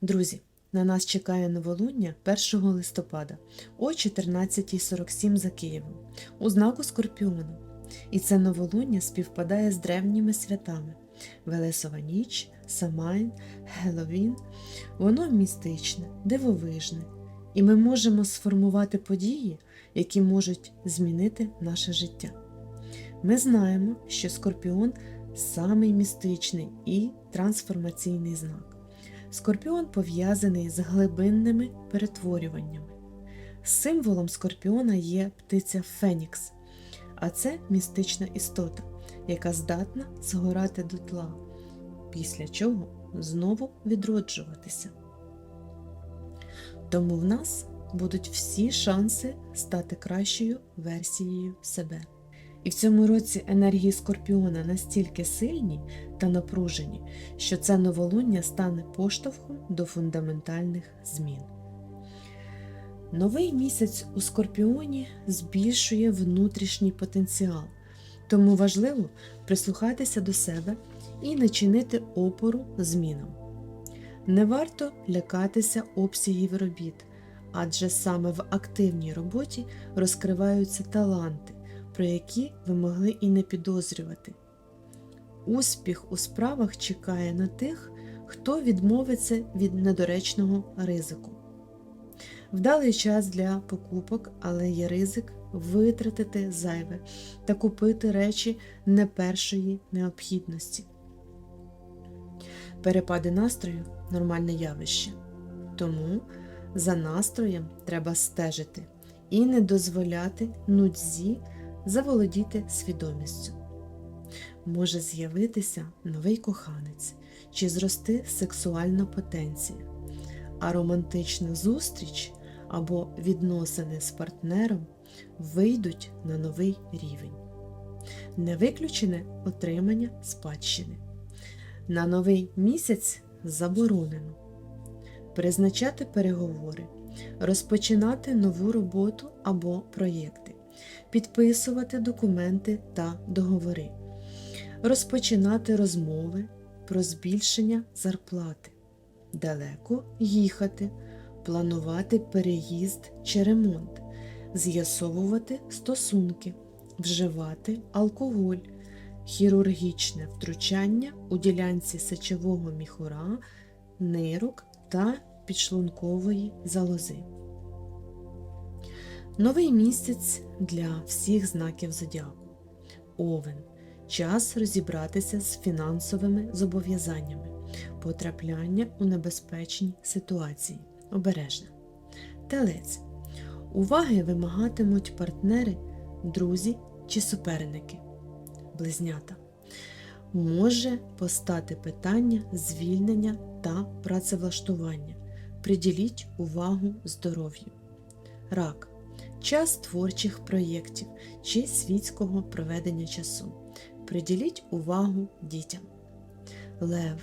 Друзі, на нас чекає новолуння 1 листопада о 14.47 за Києвом у знаку Скорпіону. І це новолуння співпадає з древніми святами Велесова ніч, Самайн, Геловін. Воно містичне, дивовижне, і ми можемо сформувати події, які можуть змінити наше життя. Ми знаємо, що Скорпіон самий містичний і трансформаційний знак. Скорпіон пов'язаний з глибинними перетворюваннями. Символом скорпіона є птиця Фенікс, а це містична істота, яка здатна згорати дотла, після чого знову відроджуватися. Тому в нас будуть всі шанси стати кращою версією себе. І в цьому році енергії Скорпіона настільки сильні та напружені, що це новолуння стане поштовхом до фундаментальних змін. Новий місяць у Скорпіоні збільшує внутрішній потенціал, тому важливо прислухатися до себе і не чинити опору змінам. Не варто лякатися обсягів робіт, адже саме в активній роботі розкриваються таланти, про які ви могли і не підозрювати. Успіх у справах чекає на тих, хто відмовиться від недоречного ризику. Вдалий час для покупок, але є ризик витратити зайве та купити речі не першої необхідності. Перепади настрою нормальне явище. Тому за настроєм треба стежити і не дозволяти нудзі заволодіти свідомістю. Може з'явитися новий коханець чи зрости сексуальна потенція, а романтична зустріч або відносини з партнером вийдуть на новий рівень. Не виключене отримання спадщини. На новий місяць заборонено призначати переговори, розпочинати нову роботу або проєкти, підписувати документи та договори, розпочинати розмови про збільшення зарплати, далеко їхати, планувати переїзд чи ремонт, з'ясовувати стосунки, вживати алкоголь, хірургічне втручання у ділянці сечового міхура, нирок та підшлункової залози. Новий місяць для всіх знаків зодіаку. Овен. Час розібратися з фінансовими зобов'язаннями, потрапляння у небезпечні ситуації. Обережне. Телець. Уваги вимагатимуть партнери, друзі чи суперники. Близнята. Може постати питання звільнення та працевлаштування. Приділіть увагу здоров'ю. Рак. Час творчих проєктів чи світського проведення часу. Приділіть увагу дітям. Лев.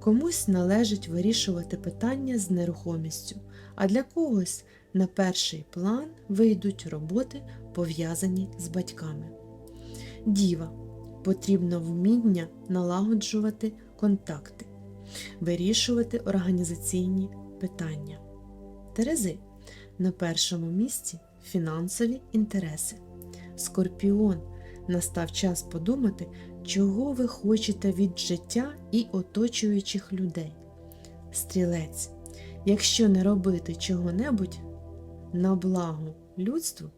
Комусь належить вирішувати питання з нерухомістю, а для когось на перший план вийдуть роботи, пов'язані з батьками. Діва. Потрібно вміння налагоджувати контакти, вирішувати організаційні питання. Терези. На першому місці фінансові інтереси. Скорпіон. Настав час подумати, чого ви хочете від життя і оточуючих людей. Стрілець. Якщо не робити чого-небудь на благо людству,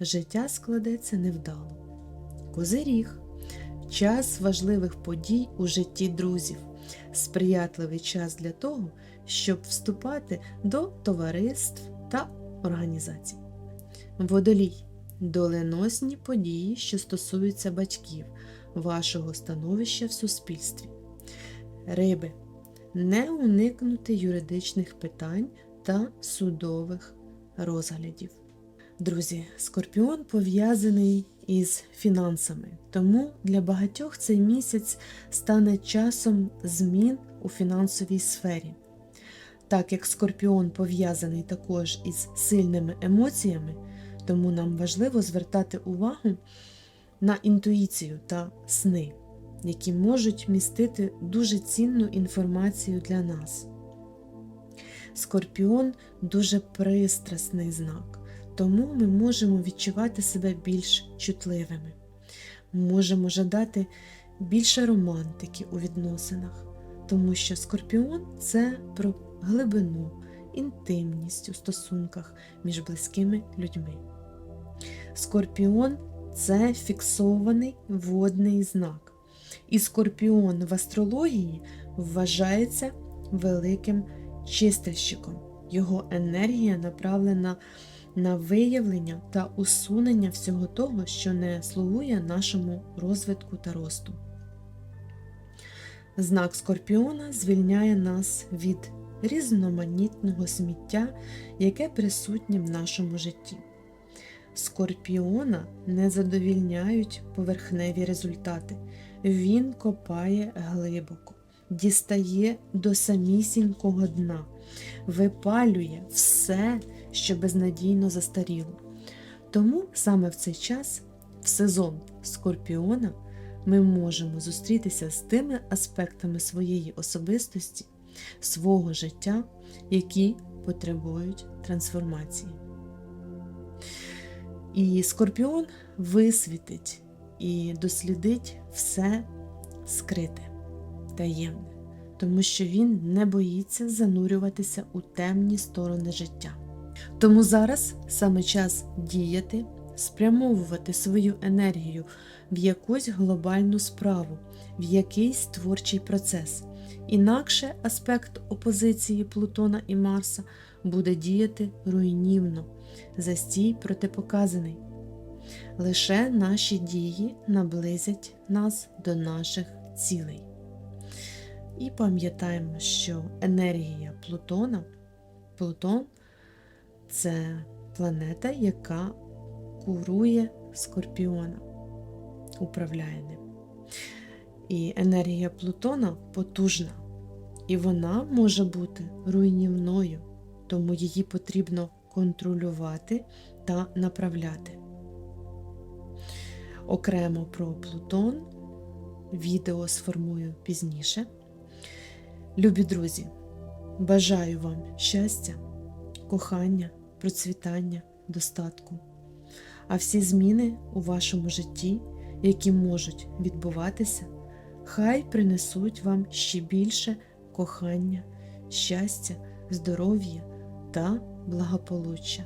життя складеться невдало. Козиріг. Час важливих подій у житті друзів, сприятливий час для того, щоб вступати до товариств та організацій. Водолій доленосні події, що стосуються батьків, вашого становища в суспільстві. Риби не уникнути юридичних питань та судових розглядів. Друзі, скорпіон пов'язаний із фінансами, тому для багатьох цей місяць стане часом змін у фінансовій сфері. Так як скорпіон пов'язаний також із сильними емоціями, тому нам важливо звертати увагу на інтуїцію та сни, які можуть містити дуже цінну інформацію для нас. Скорпіон дуже пристрасний знак, тому ми можемо відчувати себе більш чутливими. Можемо жадати більше романтики у відносинах, тому що скорпіон це про глибину, інтимність у стосунках між близькими людьми. Скорпіон це фіксований водний знак. І скорпіон в астрології вважається великим чистильщиком. Його енергія направлена на виявлення та усунення всього того, що не слугує нашому розвитку та росту. Знак скорпіона звільняє нас від різноманітного сміття, яке присутнє в нашому житті. Скорпіона не задовільняють поверхневі результати. Він копає глибоко, дістає до самісінького дна, випалює все, що безнадійно застаріло. Тому саме в цей час, в сезон Скорпіона, ми можемо зустрітися з тими аспектами своєї особистості, свого життя, які потребують трансформації. І Скорпіон висвітить і дослідить все скрите, таємне, тому що він не боїться занурюватися у темні сторони життя. Тому зараз саме час діяти, спрямовувати свою енергію в якусь глобальну справу, в якийсь творчий процес. Інакше аспект опозиції Плутона і Марса буде діяти руйнівно, застій протипоказаний. Лише наші дії наблизять нас до наших цілей. І пам'ятаємо, що енергія Плутона, Плутон це планета, яка курує Скорпіона, управляє ним. І енергія Плутона потужна, і вона може бути руйнівною, тому її потрібно контролювати та направляти. Окремо про Плутон відео сформую пізніше. Любі друзі, бажаю вам щастя, кохання, процвітання, достатку. А всі зміни у вашому житті, які можуть відбуватися, хай принесуть вам ще більше кохання, щастя, здоров'я та благополуччя.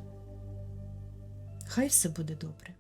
Хай все буде добре.